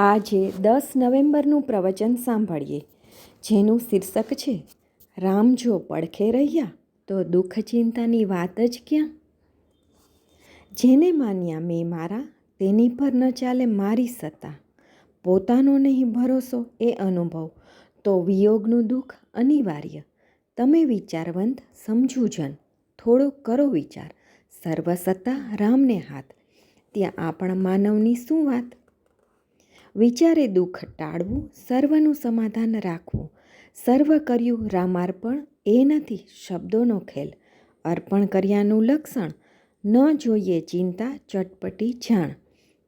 આજે દસ નવેમ્બરનું પ્રવચન સાંભળીએ. જેનું શીર્ષક છે, રામ જો પડખે રહ્યા, તો દુઃખ ચિંતાની વાત જ ક્યાં? જેને માન્યા મેં મારા, તેની પર ન ચાલે મારી સત્તા. પોતાનો નહીં ભરોસો એ અનુભવ, તો વિયોગનું દુઃખ અનિવાર્ય. તમે વિચારવંત, સમજુ જન, થોડો કરો વિચાર. સર્વસત્તા રામને હાથ. ત્યાં આપણા માનવની શું વાત? વિચારે દુઃખ ટાળવું, સર્વનું સમાધાન રાખવું. સર્વ કર્યું રામાર્પણ, એ નથી શબ્દોનો ખેલ. અર્પણ કર્યાનું લક્ષણ, ન જોઈએ ચિંતા, ચટપટી જાણ.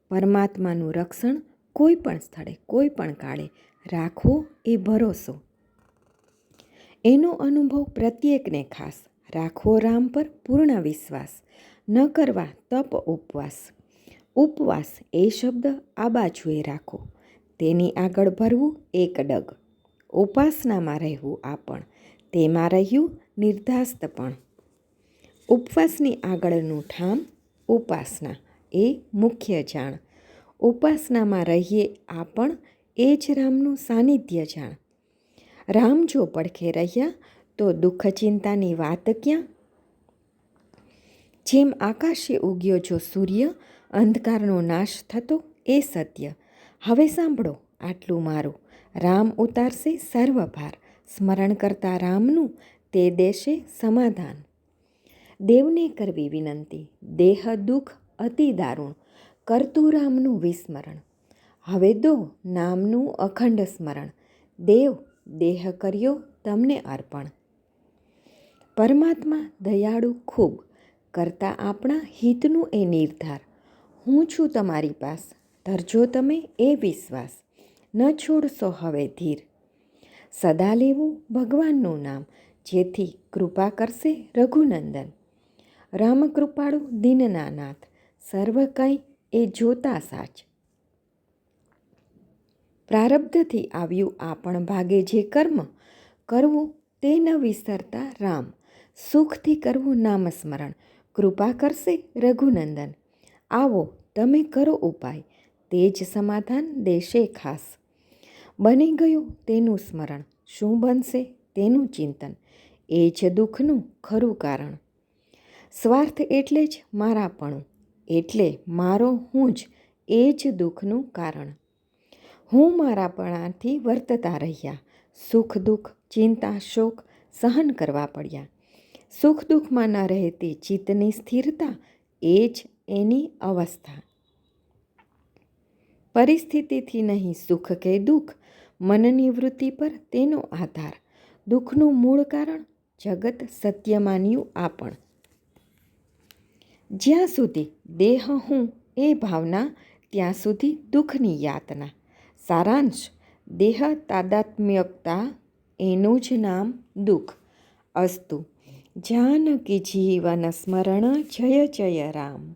પરમાત્માનું રક્ષણ કોઈ પણ સ્થળે, કોઈ પણ કાળે, રાખવો એ ભરોસો. એનો અનુભવ પ્રત્યેકને ખાસ. રાખવો રામ પર પૂર્ણ વિશ્વાસ. ન કરવા તપ ઉપવાસ. ઉપવાસ એ શબ્દ આ બાજુએ રાખો. તેની આગળ ભરવું એક ડગ. ઉપાસનામાં રહેવું આ પણ. તેમાં રહ્યું નિર્ધાસ્ત પણ. ઉપવાસની આગળનું ઠામ ઉપાસના એ મુખ્ય જાણ. ઉપાસનામાં રહીએ આ પણ એ જ રામનું સાનિધ્ય જાણ. રામ જો પડખે રહ્યા તો દુઃખ ચિંતાની વાત ક્યાં? જેમ આકાશે ઉગ્યો જો સૂર્ય અંધકારનો નાશ થતો એ સત્ય. હવે સાંભળો, આટલું મારું. રામ ઉતારશે સર્વભાર. સ્મરણ કરતા રામનું તે દેશે સમાધાન. દેવને કરવી વિનંતી. દેહ દુઃખ અતિ દારૂણ. કરતું રામનું વિસ્મરણ. હવે દો નામનું અખંડ સ્મરણ. દેવ, દેહ કર્યો તમને અર્પણ. પરમાત્મા દયાળુ ખૂબ. કરતા આપણા હિતનું એ નિર્ધાર. હું છું તમારી પાસ. ધરજો તમે એ વિશ્વાસ. ન છોડશો હવે ધીર. સદા લેવું ભગવાનનું નામ, જેથી કૃપા કરશે રઘુનંદન. રામ કૃપાળુ દિનના નાથ, સર્વ કંઈ એ જોતા સાચ. પ્રારબ્ધથી આવ્યું આપણ ભાગે જે કર્મ, કરવું તે ન વિસરતા રામ. સુખથી કરવું નામસ્મરણ કૃપા કરશે રઘુનંદન. આવો, તમે કરો ઉપાય. તે જ સમાધાન દેશે ખાસ. બની ગયું તેનું સ્મરણ. શું બનશે તેનું ચિંતન. એ જ દુઃખનું ખરું કારણ. સ્વાર્થ એટલે જ મારાપણું. એટલે મારો હું જ એ જ દુઃખનું કારણ. હું મારાપણાથી વર્તતા રહ્યા. સુખ દુઃખ, ચિંતા, શોક સહન કરવા પડ્યા. સુખ દુઃખમાં ન રહેતી ચિત્તની સ્થિરતા એ જ એની અવસ્થા. પરિસ્થિતિથી નહીં, સુખ કે દુઃખ, મનની વૃત્તિ પર તેનો આધાર. દુઃખનું મૂળ કારણ જગત સત્ય માન્યું આપણ. જ્યાં સુધી દેહ હું એ ભાવના, ત્યાં સુધી દુઃખની યાતના. સારાંશ, દેહ તાદાત્મ્યકતા, એનું જ નામ દુઃખ. અસ્તુ, જાનકી જીવન સ્મરણ જય જય રામ.